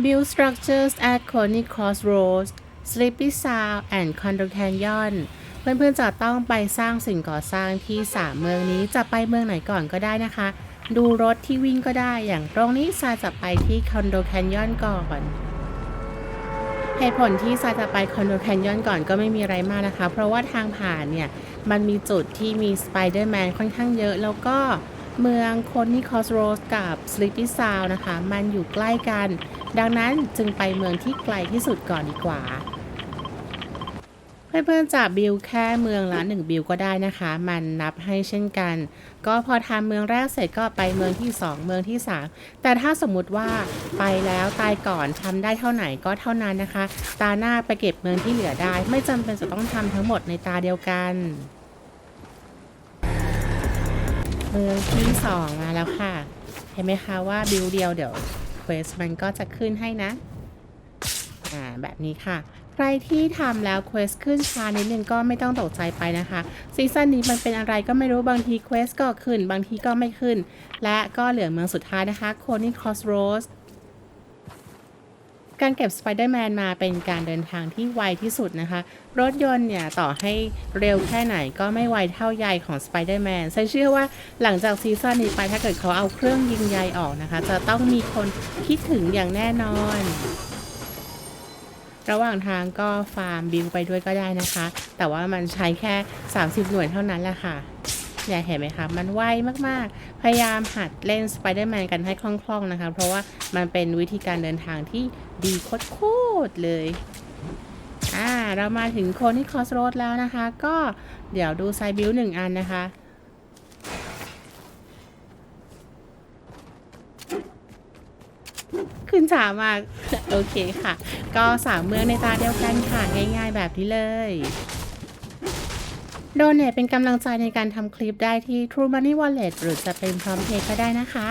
Build structures at Coney Crossroads Sleepy Sound and Condo Canyon เพื่อนๆจะต้องไปสร้างสิ่งก่อสร้างที่3เมืองนี้จะไปเมืองไหนก่อนก็ได้นะคะ ดูรถที่วิ่งก็ได้อย่างตรงนี้ซาจะไปที่ Condo Canyon ก่อนเหตุผลที่ซาจะไป Condo Canyon ก่อนก็ไม่มีอะไรมากนะคะ เพราะว่าทางผ่านเนี่ย มันมีจุดที่มีสไปเดอร์แมนค่อนข้างเยอะ แล้วก็ เมืองคนี่คอสโรสกับ Sleepy Sound นะคะ มันอยู่ใกล้กัน ดังนั้นจึงไปเมืองที่ไกลที่สุดก่อนดีกว่า เพื่อนๆจะบิลแค่เมืองละ1บิลก็ได้นะคะ มันนับให้เช่นกัน ก็พอทำเมืองแรกเสร็จก็ไปเมืองที่ 2 เมืองที่ 3 แต่ถ้าสมมุติว่าไปแล้วตายก่อนทำได้เท่าไหนก็เท่านั้นนะคะ ตาหน้าไปเก็บเมืองที่เหลือได้ ไม่จำเป็นจะต้องทำทั้งหมดในตาเดียวกัน เมืองที่2มาแล้วค่ะ เห็นไหมคะว่าบิลเดียวเดี๋ยวเควสมันก็จะขึ้นให้นะ อ่าแบบนี้ค่ะ ใครที่ทำแล้วเควสขึ้นช้านิดนึงก็ไม่ต้องตกใจไปนะคะ ซีซั่นนี้มันเป็นอะไรก็ไม่รู้บางทีเควสก็ขึ้น บางทีก็ไม่ขึ้น และก็เหลือเมืองสุดท้ายนะคะโคนิคอสโรส การเก็บสไปเดอร์แมนมาเป็นการเดินทางที่ไวที่สุดนะคะ รถยนต์เนี่ยต่อให้เร็วแค่ไหนก็ไม่ไวเท่าใยของสไปเดอร์แมนฉันเชื่อว่าหลังจากซีซั่นนี้ไปถ้าเกิดเขาเอาเครื่องยิงใยออกนะคะ จะต้องมีคนคิดถึงอย่างแน่นอน ระหว่างทางก็ฟาร์มบิวไปด้วยก็ได้นะคะ แต่ว่ามันใช้แค่ 30 หน่วยเท่านั้นแหละค่ะ เนี่ยเห็นไหมคะ มันไวมากๆ พยายามหัดเล่นสไปเดอร์แมนกันให้คล่องๆนะคะ เพราะว่ามันเป็นวิธีการเดินทางที่ดีโคตรเลยอ่าเรามาถึงโคนที่คอสโรดแล้วนะคะ ก็เดี๋ยวดูไซบิวหนึ่งอันนะคะ ขึ้นช้ามาก โอเคค่ะ ก็สามเมืองในตาเดียวกันค่ะ ง่ายๆแบบนี้เลย โดเนทเป็นกำลังใจในการทำคลิปได้ที่ True Money Wallet หรือจะเป็นพร้อมเพย์ก็ได้นะคะ